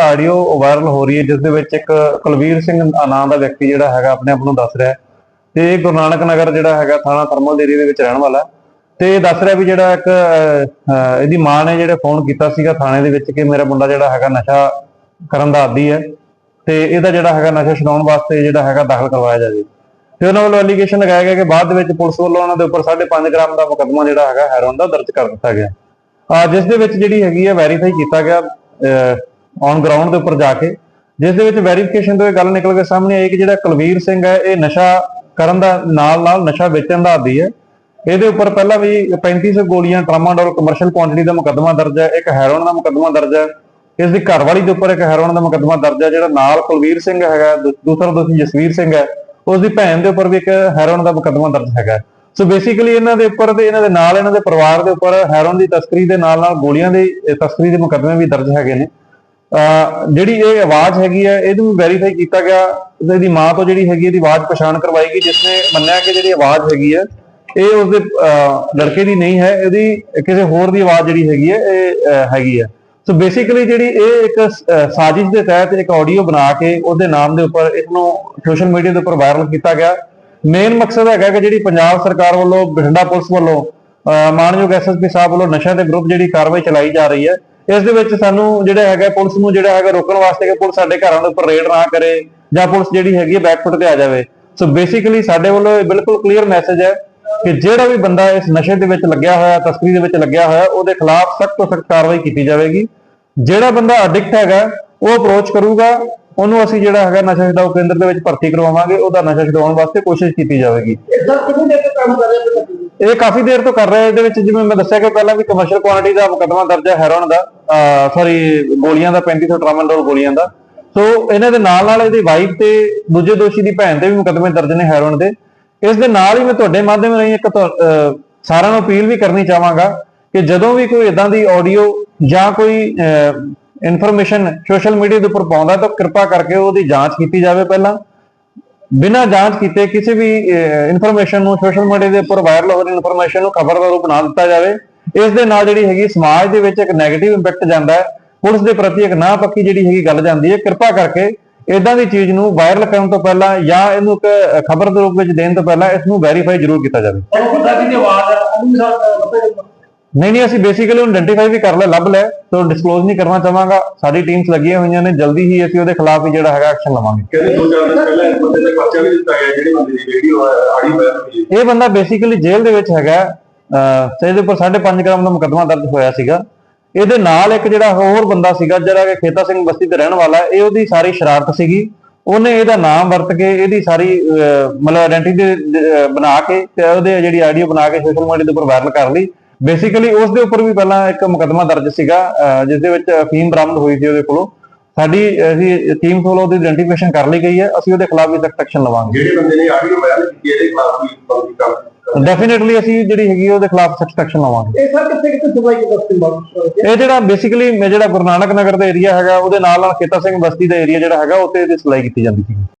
Audio viral ਹੋ ਰਹੀ ਹੈ, ਜਿਸ ਦੇ ਵਿੱਚ ਇੱਕ ਕੁਲਵੀਰ ਸਿੰਘ ਨਾਂ ਦਾ ਵਿਅਕਤੀ ਜਿਹੜਾ ਹੈਗਾ ਆਪਣੇ ਆਪ ਨੂੰ ਦੱਸ ਰਿਹਾ ਤੇ ਗੁਰੂ ਨਾਨਕ ਨਗਰ ਜਿਹੜਾ ਹੈਗਾ, ਥਾਣਾ ਥਰਮਲ ਏਰੀਆ ਦੇ ਵਿੱਚ ਰਹਿਣ ਵਾਲਾ ਤੇ ਦੱਸ ਰਿਹਾ ਵੀ ਜਿਹੜਾ ਇੱਕ ਇਹਦੀ ਮਾਂ ਨੇ ਜਿਹੜਾ ਫੋਨ ਕੀਤਾ ਸੀਗਾ ਥਾਣੇ ਦੇ ਵਿੱਚ ਕਿ ਮੇਰਾ ਮੁੰਡਾ ਜਿਹੜਾ ਹੈਗਾ ਨਸ਼ਾ ਕਰਨ ਦਾ ਆਦੀ ਹੈ ਤੇ ਇਹਦਾ ਜਿਹੜਾ ਹੈਗਾ ਨਸ਼ਾ ਛਡਾਉਣ ਵਾਸਤੇ ਜਿਹੜਾ ਹੈਗਾ ਦਾਖਲ ਕਰਵਾਇਆ ਜਾਵੇ। ਤੇ ਉਹਨਾਂ ਵੱਲੋਂ ਐਲੀਗੇਸ਼ਨ ਲਗਾਇਆ ਗਿਆ ਕਿ ਬਾਅਦ ਦੇ ਵਿੱਚ ਪੁਲਿਸ ਵੱਲੋਂ ਉਹਨਾਂ ਦੇ ਉੱਪਰ 5.5 ਗ੍ਰਾਮ ਦਾ ਮੁਕੱਦਮਾ ਜਿਹੜਾ ਹੈਗਾ ਹੈਰੋਨ ਦਾ ਦਰਜ ਕਰ ਦਿੱਤਾ ਗਿਆ। ਜਿਸ ਦੇ ਵਿੱਚ ਜਿਹੜੀ ਹੈਗੀ ਹੈ ਵੈਰੀਫਾਈ ਕੀਤਾ ਗਿਆ ਔਨ ਗਰਾਊਂਡ ਦੇ ਉੱਪਰ ਜਾ ਕੇ, ਜਿਸ ਦੇ ਵਿੱਚ ਵੈਰੀਫਿਕੇਸ਼ਨ ਤੋਂ ਇਹ ਗੱਲ ਨਿਕਲ ਕੇ ਸਾਹਮਣੇ ਆਈ ਕਿ ਜਿਹੜਾ ਕੁਲਵੀਰ ਸਿੰਘ ਹੈ, ਇਹ ਨਸ਼ਾ ਕਰਨ ਦਾ ਨਾਲ ਨਾਲ ਨਸ਼ਾ ਵੇਚਣ ਦਾ ਆਦੀ ਹੈ। ਇਹਦੇ ਉੱਪਰ ਪਹਿਲਾਂ ਵੀ 3500 ਗੋਲੀਆਂ ਟਰਾਮਾਡੋਲ ਕਮਰਸ਼ੀਅਲ ਕੁਆਂਟੀਟੀ ਦਾ ਮੁਕੱਦਮਾ ਦਰਜ ਹੈ, ਇੱਕ ਹੈਰੋਨ ਦਾ ਮੁਕੱਦਮਾ ਦਰਜ ਹੈ। ਇਸ ਦੀ ਘਰਵਾਲੀ ਦੇ ਉੱਪਰ ਇੱਕ ਹੈਰੋਨ ਦਾ ਮੁਕੱਦਮਾ ਦਰਜ ਹੈ, ਜਿਹੜਾ ਨਾਲ ਕੁਲਵੀਰ ਸਿੰਘ ਹੈਗਾ, ਦੂ- ਦੂਸਰਾ ਦੋਸ਼ੀ ਜਸਵੀਰ ਸਿੰਘ ਹੈ। ਉਸ ਦੀ ਭੈਣ ਦੇ ਉੱਪਰ ਵੀ ਇੱਕ ਹੈਰੋਨ ਦਾ ਮੁਕੱਦਮਾ ਦਰਜ ਹੈਗਾ ਸੋ ਬੇਸਿਕਲੀ ਇਹਨਾਂ ਦੇ ਉੱਪਰ ਤੇ ਇਹਨਾਂ ਦੇ ਨਾਲ ਇਹਨਾਂ ਦੇ ਪਰਿਵਾਰ ਦੇ ਉੱਪਰ ਹੈਰੋਨ ਦੀ ਤਸਕਰੀ ਦੇ ਨਾਲ ਨਾਲ ਗੋਲੀਆਂ ਦੀ ਤਸਕਰੀ ਦੇ ਮੁਕੱਦਮੇ ਵੀ ਦਰਜ ਹੈਗੇ ਨੇ। ਜਿਹੜੀ ਇਹ ਆਵਾਜ਼ ਹੈਗੀ ਹੈ ਇਹਨੂੰ ਵੈਰੀਫਾਈ ਕੀਤਾ ਗਿਆ ਇਹਦੀ ਮਾਂ ਤੋਂ ਜਿਹੜੀ ਹੈਗੀ ਇਹਦੀ ਆਵਾਜ਼ ਪਛਾਣ ਕਰਵਾਈ ਗਈ ਜਿਸ ਨੇ ਮੰਨਿਆ ਕਿ ਜਿਹੜੀ ਆਵਾਜ਼ ਹੈਗੀ ਹੈ ਇਹ ਉਸਦੇ ਲੜਕੇ ਦੀ ਨਹੀਂ ਹੈ ਇਹਦੀ ਕਿਸੇ ਹੋਰ ਦੀ ਆਵਾਜ਼ ਜਿਹੜੀ ਹੈਗੀ ਹੈ ਇਹ ਹੈਗੀ ਹੈ। ਸੋ ਬੇਸਿਕਲੀ ਜਿਹੜੀ ਇਹ ਇੱਕ ਸਾਜ਼ਿਸ਼ ਦੇ ਤਹਿਤ ਇੱਕ ਆਡੀਓ ਬਣਾ ਕੇ ਉਹਦੇ ਨਾਮ ਦੇ ਉੱਪਰ ਇਸ ਨੂੰ ਸੋਸ਼ਲ ਮੀਡੀਆ ਦੇ ਉੱਪਰ ਵਾਇਰਲ ਕੀਤਾ ਗਿਆ। ਮੇਨ ਮਕਸਦ ਹੈਗਾ ਕਿ ਜਿਹੜੀ ਪੰਜਾਬ ਸਰਕਾਰ ਵੱਲੋਂ ਬਠਿੰਡਾ ਪੁਲਿਸ ਵੱਲੋਂ ਅਹ, ਮਾਨਯੋਗ ਐਸਐਸਪੀ ਸਾਹਿਬ ਵੱਲੋਂ ਨਸ਼ਿਆਂ ਦੇ ਵਿਰੁੱਧ ਜਿਹੜੀ ਕਾਰਵਾਈ ਚਲਾਈ ਜਾ ਰਹੀ ਹੈ ਇਸ ਦੇ ਵਿੱਚ ਸਾਨੂੰ ਜਿਹੜਾ ਹੈਗਾ ਪੁਲਿਸ ਨੂੰ ਜਿਹੜਾ ਹੈਗਾ ਰੋਕਣ ਵਾਸਤੇ ਕਿ ਪੁਲਿਸ ਸਾਡੇ ਘਰਾਂ ਦੇ ਉੱਪਰ ਰੇਡ ਨਾ ਕਰੇ ਜਾਂ ਪੁਲਿਸ ਜਿਹੜੀ ਹੈਗੀ ਹੈ ਬੈਕਫੁੱਟ ਤੇ ਆ ਜਾਵੇ। ਸੋ ਬੇਸਿਕਲੀ ਸਾਡੇ ਵੱਲੋਂ ਇਹ ਬਿਲਕੁਲ ਕਲੀਅਰ ਮੈਸੇਜ ਹੈ ਕਿ ਜਿਹੜਾ ਵੀ ਬੰਦਾ ਇਸ ਨਸ਼ੇ ਦੇ ਵਿੱਚ ਲੱਗਿਆ ਹੋਇਆ ਤਸਕਰੀ ਦੇ ਵਿੱਚ ਲੱਗਿਆ ਹੋਇਆ ਉਹਦੇ ਖਿਲਾਫ ਸਖਤ ਤੋਂ ਸਖਤ ਕਾਰਵਾਈ ਕੀਤੀ ਜਾਵੇਗੀ। ਜਿਹੜਾ ਬੰਦਾ ਐਡਿਕਟ ਹੈਗਾ ਉਹ ਅਪਰੋਚ ਕਰੂਗਾ ਉਹਨੂੰ ਅਸੀਂ ਜਿਹੜਾ ਹੈਗਾ ਨਸ਼ਾ ਛਡਾਊ ਕੇਂਦਰ ਦੇ ਵਿੱਚ ਭਰਤੀ ਕਰਵਾਵਾਂਗੇ ਉਹਦਾ ਨਸ਼ਾ ਛਡਾਉਣ ਵਾਸਤੇ ਕੋਸ਼ਿਸ਼ ਕੀਤੀ ਜਾਵੇਗੀ। ਇਹ ਕਾਫੀ ਦੇਰ ਤੋਂ ਕਰ ਰਿਹਾ ਇਹਦੇ ਵਿੱਚ ਜਿਵੇਂ ਮੈਂ ਦੱਸਿਆ ਕਿ ਪਹਿਲਾਂ ਵੀ ਕਮਰਸ਼ੀਅਲ ਕੁਆਂਟੀਟੀ ਦਾ ਮੁਕੱਦਮਾ ਦਰਜ ਹੈ ਹੈਰੋਨ ਦਾ। ਸੌਰੀ ਗੋਲੀਆਂ ਦਾ 3500 ਟਰਾਮਾਡੋਲ ਗੋਲੀਆਂ ਦਾ। ਸੋ ਇਹਨਾਂ ਦੇ ਨਾਲ ਨਾਲ ਇਹਦੀ ਵਾਈਫ ਤੇ ਦੂਜੇ ਦੋਸ਼ੀ ਦੀ ਭੈਣ ਤੇ ਵੀ ਮੁਕੱਦਮੇ ਦਰਜ ਨੇ ਹੈਰੋਨ ਦੇ। ਇਸ ਦੇ ਨਾਲ ਹੀ ਮੈਂ ਤੁਹਾਡੇ ਮਾਧਿਅਮ ਰਾਹੀਂ ਇੱਕ ਤੁਹਾ- ਸਾਰਿਆਂ ਨੂੰ ਅਪੀਲ ਵੀ ਕਰਨੀ ਚਾਹਾਂਗਾ ਕਿ ਜਦੋਂ ਵੀ ਕੋਈ ਇਦਾਂ ਦੀ ਆਡੀਓ ਜਾਂ ਕੋਈ ਇਨਫੋਰਮੇਸ਼ਨ ਸੋਸ਼ਲ ਮੀਡੀਆ ਦੇ ਉੱਪਰ ਪਾਉਂਦਾ ਤਾਂ ਕਿਰਪਾ ਕਰਕੇ ਉਹਦੀ ਜਾਂਚ ਕੀਤੀ ਜਾਵੇ ਪਹਿਲਾਂ। ਬਿਨਾਂ ਜਾਂਚ ਕੀਤੇ ਕਿਸੇ ਵੀ ਇਨਫੋਰਮੇਸ਼ਨ ਨੂੰ ਸੋਸ਼ਲ ਮੀਡੀਆ ਦੇ ਉੱਪਰ ਵਾਇਰਲ ਹੋ ਰਹੀ ਇਨਫੋਰਮੇਸ਼ਨ ਨੂੰ ਖਬਰ ਦਾ ਰੂਪ ਨਾ ਦਿੱਤਾ ਜਾਵੇ। ਇਸ ਦੇ ਨਾਲ ਜਿਹੜੀ ਹੈਗੀ ਸਮਾਜ ਦੇ ਵਿੱਚ ਇੱਕ 네ਗੇਟਿਵ ਇੰਪੈਕਟ ਜਾਂਦਾ ਹੈ। ਪੁਲਿਸ ਦੇ ਪ੍ਰਤੀ ਇੱਕ ਨਾ ਪੱਕੀ ਜਿਹੜੀ ਹੈਗੀ ਗੱਲ ਜਾਂਦੀ ਹੈ। ਕਿਰਪਾ ਕਰਕੇ ਇਦਾਂ ਦੀ ਚੀਜ਼ ਨੂੰ ਵਾਇਰਲ ਕਰਨ ਤੋਂ ਪਹਿਲਾਂ ਜਾਂ ਇਹਨੂੰ ਇੱਕ ਖਬਰ ਦੇ ਰੂਪ ਵਿੱਚ ਦੇਣ ਤੋਂ ਪਹਿਲਾਂ ਇਸ ਨੂੰ ਵੈਰੀਫਾਈ ਜ਼ਰੂਰ ਕੀਤਾ ਜਾਵੇ। ਉਹ ਨਹੀਂ। ਨਹੀਂ ਅਸੀਂ ਬੇਸਿਕਲੀ ਉਹਨੂੰ ਆਇਡੈਂਟੀਫਾਈ ਵੀ ਕਰ ਲਿਆ ਲੱਭ ਲਿਆ। ਤੋਂ ਡਿਸਕਲੋਜ਼ ਨਹੀਂ ਕਰਨਾ ਚਾਹਾਂਗਾ। ਸਾਡੀ ਟੀਮਸ ਲੱਗੀਆਂ ਹੋਈਆਂ ਨੇ ਜਲਦੀ ਹੀ ਅਸੀਂ ਉਹਦੇ ਖਿਲਾਫ ਵੀ ਜਿਹੜਾ ਹੈਗਾ ਐਕਸ਼ਨ ਲਵਾਂਗੇ। ਕਹਿੰਦੇ ਦੋ ਚਾਰ ਦਿਨ ਪਹਿਲਾਂ ਇੱਕ ਬੰਦੇ ਦਾ ਪਰਚਾ ਵੀ ਦਿੱਤਾ ਗਿਆ ਜਿਹੜੇ ਬੰਦੇ ਦੀ ਵੀਡੀਓ ਆੜੀ ਹੋਇਆ ਹੋਈ ਹੈ। ਇਹ ਬੰਦਾ ਬੇਸਿਕਲੀ ਜੇਲ੍ਹ ਦੇ ਵਿੱਚ ਹੈਗਾ। ਤੇ ਇਹਦੇ ਉੱਪਰ 5.5 ਗ੍ਰਾਮ ਦਾ ਮੁਕੱਦਮਾ ਦਰਜ ਹੋਇਆ ਸੀਗਾ। ਇਹਦੇ ਨਾਲ ਇੱਕ ਜਿਹੜਾ ਹੋਰ ਬੰਦਾ ਸੀਗਾ ਜਿਹੜਾ ਕਿ ਖੇਤਾ ਸਿੰਘ ਬਸਤੀ ਤੇ ਰਹਿਣ ਵਾਲਾ ਇਹ ਉਹਦੀ ਸਾਰੀ ਸ਼ਰਾਰਤ ਸੀਗੀ। ਉਹਨੇ ਇਹਦਾ ਨਾਮ ਵਰਤ ਕੇ ਇਹਦੀ ਸਾਰੀ ਮਤਲਬ ਆਇਡੈਂਟੀ ਬਣਾ ਕੇ ਤੇ ਉਹਦੇ ਜਿਹੜੀ ਆਡੀਓ ਬਣਾ ਕੇ ਸੋਸ਼ਲ ਮੀਡੀਆ ਦੇ ਉੱਪਰ ਵਾਇਰਲ ਕਰ ਲਈ। ਬੇਸਿਕਲੀ ਉਸ ਦੇ ਉੱਪਰ ਵੀ ਪਹਿਲਾਂ ਇੱਕ ਮੁਕੱਦਮਾ ਦਰਜ ਸੀਗਾ ਅਹ, ਜਿਸ ਦੇ ਵਿੱਚ ਫੀਮ ਬਰਾਮਦ ਹੋਈ ਸੀ ਉਹਦੇ ਕੋਲੋਂ। ਸਾਡੀ ਅਸੀਂ ਟੀਮ ਕੋਲੋਂ ਉਹਦੀ ਆਇਡੈਂਟੀਫਿਕੇਸ਼ਨ ਕਰ ਲਈ ਗਈ ਹੈ। ਅਸੀਂ ਉਹਦੇ ਖਿਲਾਫ ਵੀ ਸਖਤ ਐਕਸ਼ਨ ਲਵਾਂਗੇ। ਜਿਹੜੇ ਬੰਦੇ ਨੇ ਆਡੀਓ ਵਾਇਰਲ ਕੀਤੀ ਇਹਦੇ ਖਿਲਾਫ ਵੀ ਡੈਫੀਨਿਟਲੀ ਅਸੀਂ ਜਿਹੜੀ ਹੈਗੀ ਉਹਦੇ ਖਿਲਾਫ ਸਖਤ ਐਕਸ਼ਨ ਲਵਾਂਗੇ। ਇਹ ਸਰ ਕਿੱਥੇ ਕਿੱਥੇ ਸਫ਼ਾਈ ਬਸਤੀ ਬਾਤ ਇਹ ਜਿਹੜਾ ਬੇਸਿਕਲੀ ਜਿਹੜਾ ਗੁਰੂ ਨਾਨਕ ਨਗਰ ਦਾ ਏਰੀਆ ਹੈਗਾ ਉਹਦੇ ਨਾਲ ਨਾਲ ਖੇਤਾ ਸਿੰਘ ਬਸਤੀ ਦਾ ਏਰੀਆ ਜਿਹੜਾ ਹੈਗਾ ਉੱਥੇ ਇਹਦੀ ਸਪਲਾਈ ਕੀਤੀ ਜਾਂਦੀ ਸੀ।